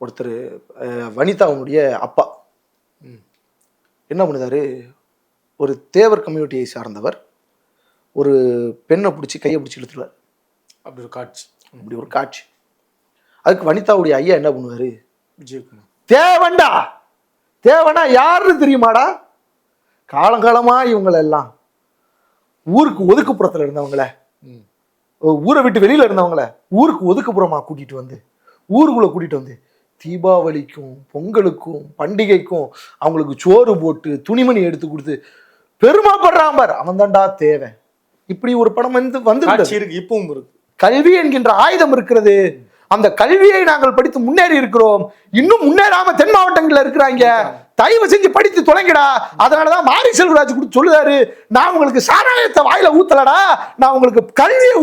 ஒருத்தர் அஹ், வனிதாவுடைய அப்பா. ம். என்ன பண்ணுதாரு ஒரு தேவர் கம்யூனிட்டியை சார்ந்தவர் ஒரு பெண்ணை பிடிச்சி கையை பிடிச்சி இழுத்துருவார் அப்படி ஒரு காட்சி. அப்படி ஒரு காட்சி. அதுக்கு வனிதாவுடைய ஐயா என்ன பண்ணுவாரு? விஜயகுமார். தேவன்டா! தேவனா யாருன்னு தெரியுமாடா? காலங்காலமா இவங்களை எல்லாம் ஊருக்கு ஒதுக்குப்புறத்துல இருந்தவங்கள ம். ஊரை விட்டு வெளியில இருந்தவங்கள ஊருக்கு ஒதுக்குப்புறமா கூட்டிட்டு வந்து ஊருக்குள்ள கூட்டிட்டு வந்து தீபாவளிக்கும் பொங்கலுக்கும் பண்டிகைக்கும் அவங்களுக்கு சோறு போட்டு துணிமணி எடுத்து கொடுத்து பெருமைப்படுறான் பார் அவன் தான்டா தேவை இப்படி ஒரு படம் வந்து வந்து இருக்கு இப்பவும் இருக்கு. கல்வி என்கின்ற ஆயுதம் இருக்கிறது. அந்த கல்வியை நாங்கள் படித்து முன்னேறி இருக்கிறோம். இன்னும் முன்னேறாம தென் மாவட்டங்கள்ல இருக்கிறாங்க. தயவு செஞ்சு படித்து தொலைங்கடா. அதனாலதான் மாரி செல்வராஜ் கொடுத்து சொல்லுதாரு நான் உங்களுக்கு சாராயத்தை வாயில ஊத்தலடா. நான் உங்களுக்கு கல்வியை